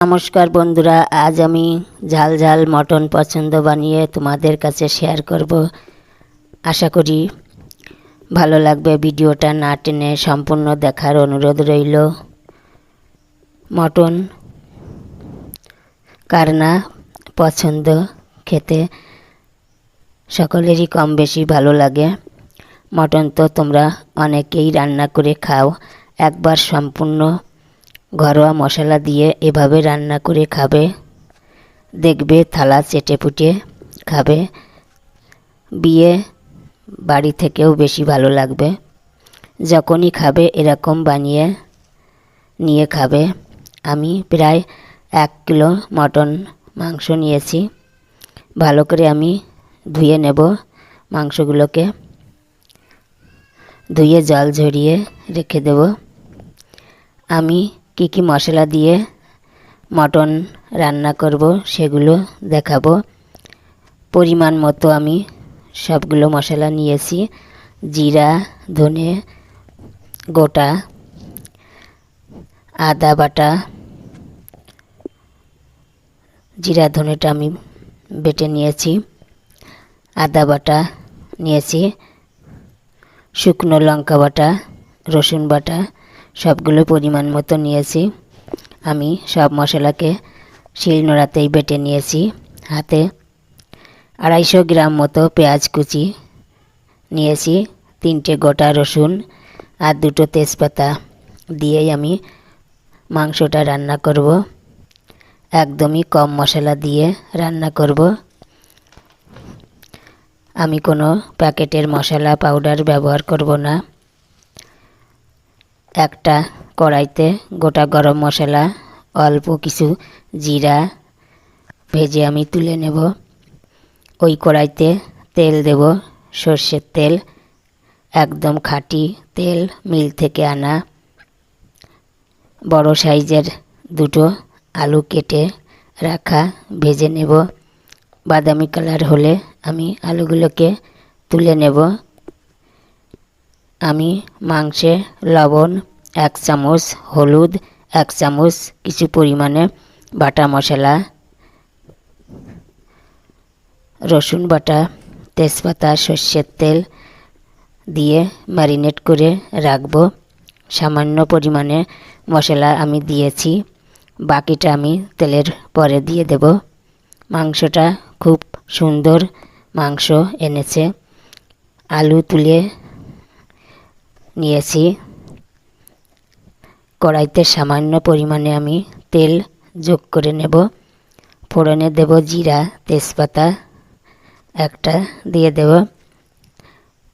নমস্কার বন্ধুরা, আজ আমি ঝাল ঝাল মটন পছন্দ বানিয়ে তোমাদের কাছে শেয়ার করব। আশা করি ভালো লাগবে ভিডিওটা, না টেনে সম্পূর্ণ দেখার অনুরোধ রইল। মটন কার না পছন্দ খেতে সকলেরই কম বেশি ভালো লাগে। মটন তো তোমরা অনেকেই রান্না করে খাও, একবার সম্পূর্ণ ঘরোয়া মশলা দিয়ে এভাবে রান্না করে খাবে। দেখবে থালা চেটে পুটে খাবে। বিয়ে বাড়ি থেকেও বেশি ভালো লাগবে। যখনই খাবে এরকম বানিয়ে নিয়ে খাবে। আমি প্রায় এক কিলো মটন মাংস নিয়েছি। ভালো করে আমি ধুয়ে নেব মাংসগুলোকে। ধুয়ে জল ঝরিয়ে রেখে দেব। আমি কি কি মশলা দিয়ে মটন রান্না করব সেগুলো দেখাবো। পরিমাণ মতো আমি সবগুলো মশলা নিয়েছি। জিরা, ধনে গোটা, আদা বাটা, জিরা, ধনেটা আমি বেটে নিয়েছি, আদা বাটা নিয়েছি, শুকনো লঙ্কা বাটা, রসুন বাটা সবগুলো পরিমাণ মতো নিয়েছি। আমি সব মশলাকে শিলনোড়াতেই বেটে নিয়েছি। হাতে আড়াইশো গ্রাম মতো পেঁয়াজ কুচি নিয়েছি, তিনটে গোটা রসুন আর দুটো তেজপাতা দিয়েই আমি মাংসটা রান্না করব। একদমই কম মশলা দিয়ে রান্না করব। আমি কোনো প্যাকেটের মশলা পাউডার ব্যবহার করব না। একটা কড়াইতে গোটা গরম মশলা, অল্প কিছু জিরা ভেজে আমি তুলে নেব। ওই কড়াইতে তেল দেব, সর্ষের তেল, একদম খাঁটি তেল মিল থেকে আনা। বড় সাইজের দুটো আলু কেটে রাখা, ভেজে নেব। বাদামি কালার হলে আমি আলুগুলোকে তুলে নেব। আমি মাংসে লবণ, এক চামচ হলুদ, এক চামচ কিছু পরিমাণে বাটা মশলা, রসুন বাটা, তেজপাতা, সর্ষের তেল দিয়ে ম্যারিনেট করে রাখব। সামান্য পরিমাণে মশলা আমি দিয়েছি। বাকিটা আমি তেলের পরে দিয়ে দেব। মাংসটা খুব সুন্দর মাংস এনেছে। আলু তুলে নিয়েছি। কড়াইতে সামান্য পরিমাণে আমি তেল যোগ করে নেব। ফোড়নে দেব জিরা, তেজপাতা, একটা দিয়ে দেব।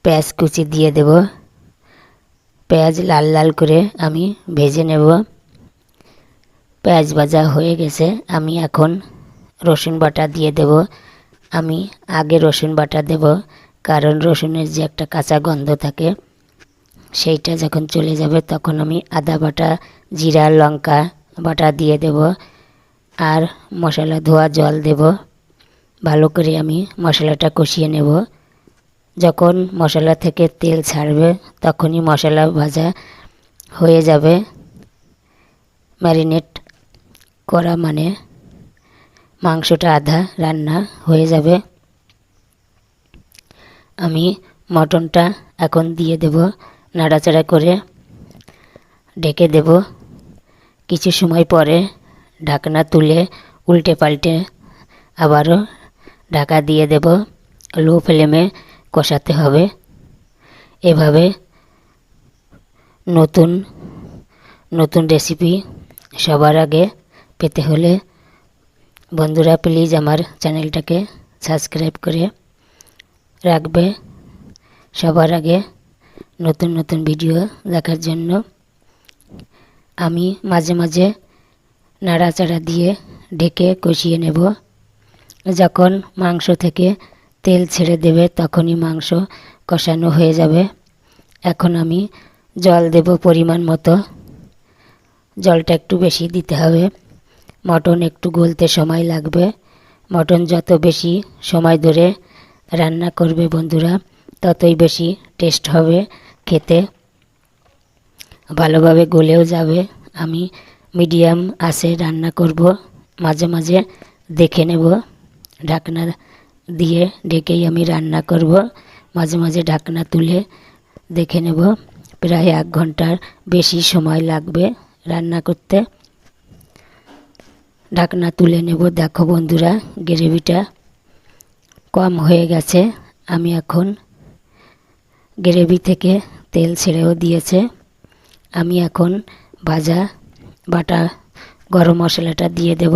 পেঁয়াজ কুচি দিয়ে দেব। পেঁয়াজ লাল লাল করে আমি ভেজে নেব। পেঁয়াজ ভাজা হয়ে গেছে, আমি এখন রসুন বাটা দিয়ে দেব। আমি আগে রসুন বাটা দেব, কারণ রসুনের যে একটা কাঁচা গন্ধ থাকে সেইটা যখন চলে যাবে তখন আমি আদা বাটা, জিরা, লঙ্কা বাটা দিয়ে দেব আর মশলা ধোয়া জল দেব। ভালো করে আমি মশলাটা কষিয়ে নেব। যখন মশলা থেকে তেল ছাড়বে তখনই মশলা ভাজা হয়ে যাবে। ম্যারিনেট করা মানে মাংসটা আধা রান্না হয়ে যাবে। আমি মটনটা এখন দিয়ে দেব। নাড়াচাড়া করে ঢেকে দেব। কিছু সময় পরে ঢাকনা তুলে উল্টে পাল্টে আবারও ঢাকা দিয়ে দেব। লো ফ্লেমে কষাতে হবে। এভাবে নতুন নতুন রেসিপি সবার আগে পেতে হলে বন্ধুরা প্লিজ আমার চ্যানেলটাকে সাবস্ক্রাইব করে রাখবে। সবার আগে নতুন নতুন ভিডিও দেখার জন্য আমি মাঝে মাঝে নাড়াচাড়া দিয়ে ঢেকে কষিয়ে নেব। যখন মাংস থেকে তেল ছেড়ে দেবে তখনই মাংস কষানো হয়ে যাবে। এখন আমি জল দেব পরিমাণ মতো। জলটা একটু বেশি দিতে হবে। মটন একটু গলতে সময় লাগবে। মটন যত বেশি সময় ধরে রান্না করবে বন্ধুরা, ততই বেশি টেস্ট হবে। খেতে। ভালোভাবে গলেও যাবে। আমি মিডিয়াম আছে, রান্না করব। মাঝে মাঝে দেখে নেব। ঢাকনা দিয়ে ঢেকেই আমি রান্না করব। মাঝে মাঝে ঢাকনা তুলে দেখে নেব। প্রায় এক ঘণ্টার বেশি সময় লাগবে রান্না করতে। ঢাকনা তুলে নেব। দেখো বন্ধুরা, গ্রেভিটা কম হয়ে গেছে। আমি এখন গ্রেভি থেকে তেল ছেড়েও দিয়েছে। আমি এখন ভাজা বাটা গরম মশলাটা দিয়ে দেব।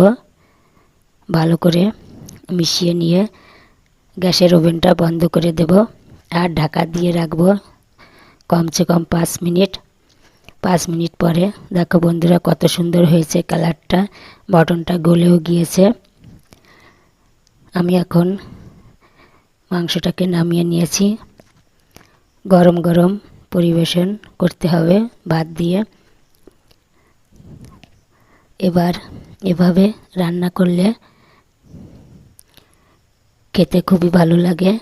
ভালো করে মিশিয়ে নিয়ে গ্যাসের ওভেনটা বন্ধ করে দেব আর ঢাকা দিয়ে রাখব কমসে কম পাঁচ মিনিট। পাঁচ মিনিট পরে দেখো বন্ধুরা কত সুন্দর হয়েছে কালারটা, বটনটা গলেও গিয়েছে। আমি এখন মাংসটাকে নামিয়ে নিয়েছি। গরম গরম পরিবেশন করতে হবে ভাত দিয়ে। এবার এভাবে রান্না করলে খেতে খুবই ভালো লাগে।